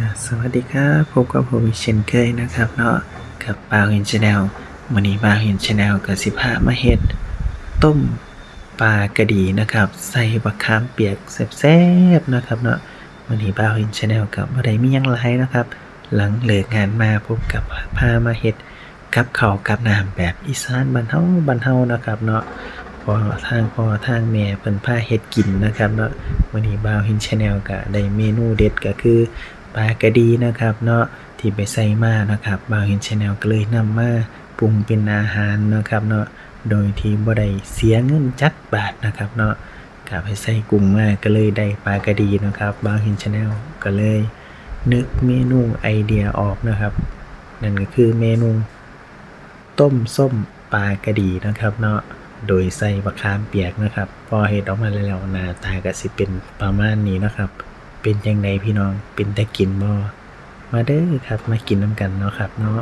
ค่ะ สวัสดีครับพบกับผมเช่นเคยนะครับเนาะกับปาวเห็นชาแนลวันนี้ปาวเห็นชาแนลกับสิพามาเฮ็ด ต้มปลากระดีนะครับ ใส่บักขามเปียกแซ่บๆนะครับเนาะวันนี้ปาวเห็นชาแนลกับบ่ได้มียังหลายนะครับ หลังเลิกงานมาพบกับพามาเฮ็ดกับเข้ากับน้ำแบบอีสานบ้านเฮาบ้านเฮานะครับเนาะพอทางพอทางแม่เพิ่นพาเฮ็ดกินนะครับเนาะวันนี้บาวหินชาแนลก็ได้เมนูเด็ดก็คือ ปลากระดีนะครับ เนาะที่ไปใส่มานะครับบาวหินชาแนลก็เลยนำมาปรุงเป็นอาหารนะครับเนาะโดยที่บ่ได้เสียเงินจักบาทนะครับเนาะก็ไปใส่กุ้งมาก็เลยได้ปลากระดีนะครับบาวหินชาแนลก็เลย นึกเมนูไอเดียออกนะครับ นั่นก็คือเมนู ต้มส้มปลากระดีนะครับเนาะโดยใส่บะขามเปียกนะครับ พอเห็ดออกมาแล้วหน้าตาก็สิเป็นประมาณนี้นะครับ เป็นยังไงพี่น้องเป็นแต่กินบ่มาเด้อครับมากินน้ำกันเนาะครับเนาะ